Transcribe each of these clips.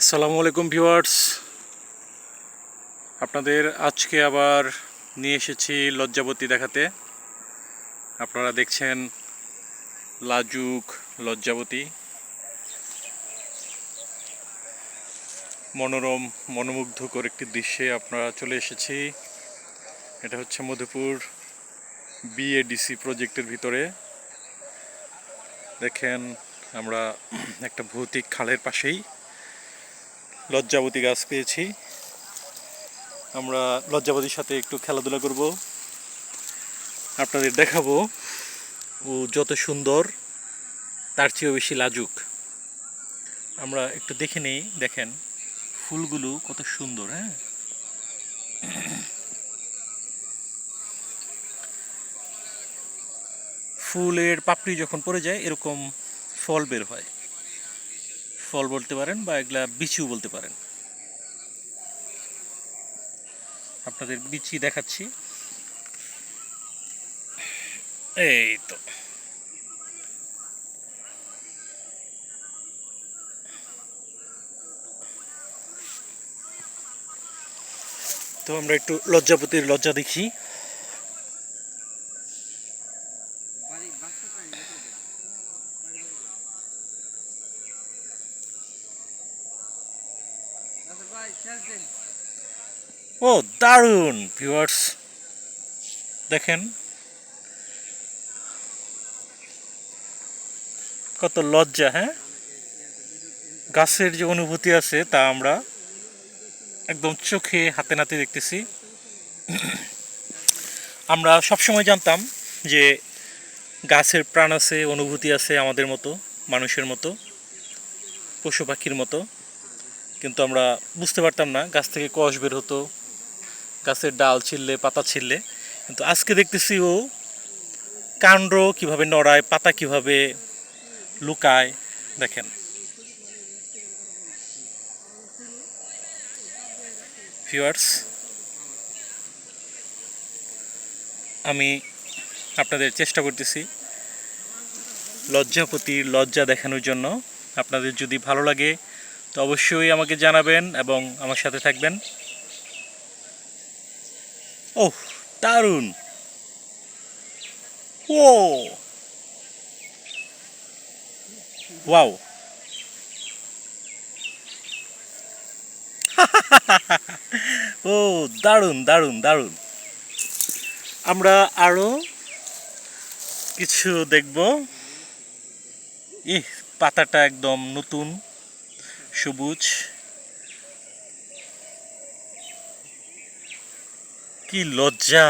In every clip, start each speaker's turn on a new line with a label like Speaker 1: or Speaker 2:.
Speaker 1: আসসালামু আলাইকুম ভিউয়ার্স। আপনাদের আজকে আবার নিয়ে এসেছি লজ্জাবতী দেখাতে। আপনারা দেখছেন লাজুক লজ্জাবতী। মনোরম, মনোমুগ্ধকর একটি দৃশ্যে আপনারা চলে এসেছি। এটা হচ্ছে মধুপুর বিএডিসি প্রজেক্টের ভিতরে। দেখেন, আমরা একটা ভৌতিক খালের পাশেই লজ্জাবতী গাছ পেয়েছি। আমরা লজ্জাবতীর সাথে একটু খেলাধুলা করব। আপনাদের দেখাবো ও যত সুন্দর, তার চেয়েও বেশি লাজুক। আমরা একটু দেখে নেই, দেখেন ফুলগুলো কত সুন্দর হ্যাঁ? ফুলের পাপড়ি যখন পড়ে যায়, এরকম ফল বের হয়। ফল বলতে পারেন বা এগুলা বিচু বলতে পারেন। আপনাদের বিচি দেখাচ্ছি। এই তো। তো আমরা একটু লজ্জাপতির লজ্জা দেখি। ও, দারুণ ভিউয়ার্স দেখেন। কত লজ্জা হ্যাঁ? গাছের যে অনুভূতি আছে তা আমরা একদম চোখে, হাতে নাতে দেখতেছি। আমরা সবসময় জানতাম যে গাছের প্রাণ আছে, অনুভূতি আছে আমাদের মতো, মানুষের মতো, পশু পাখির মতো। কিন্তু আমরা বুঝতে পারতাম না, গাছ থেকে কষ বের হতো, গাছের ডাল ছিললে পাতা ছিললে কিন্তু আজকে দেখতেছি ও কাণ্ড কীভাবে নড়ায়, পাতা কীভাবে লুকায়, দেখেন। ভিউয়ার্স আমি আপনাদের চেষ্টা করতেছি লজ্জাপতির লজ্জা দেখানোর জন্য। আপনাদের যদি ভালো লাগে তো অবশ্যই আমাকে জানাবেন এবং আমার সাথে থাকবেন। ওহ, দারুণ! ও ওয়াও! ও দারুণ দারুণ দারুণ! আমরা আরও কিছু দেখব। ইহ, পাতাটা একদম নতুন। সবুজ। কি লজ্জা।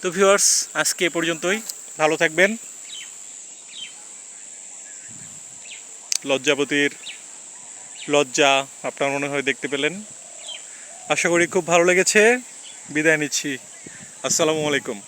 Speaker 1: তো ভিউয়ার্স, আজকে এ পর্যন্তই। ভালো থাকবেন। লজ্জাপতির লজ্জা আপনার মনে হয় দেখতে পেলেন। আশা করি খুব ভালো লেগেছে। বিদায় নিচ্ছি। আসসালামু আলাইকুম।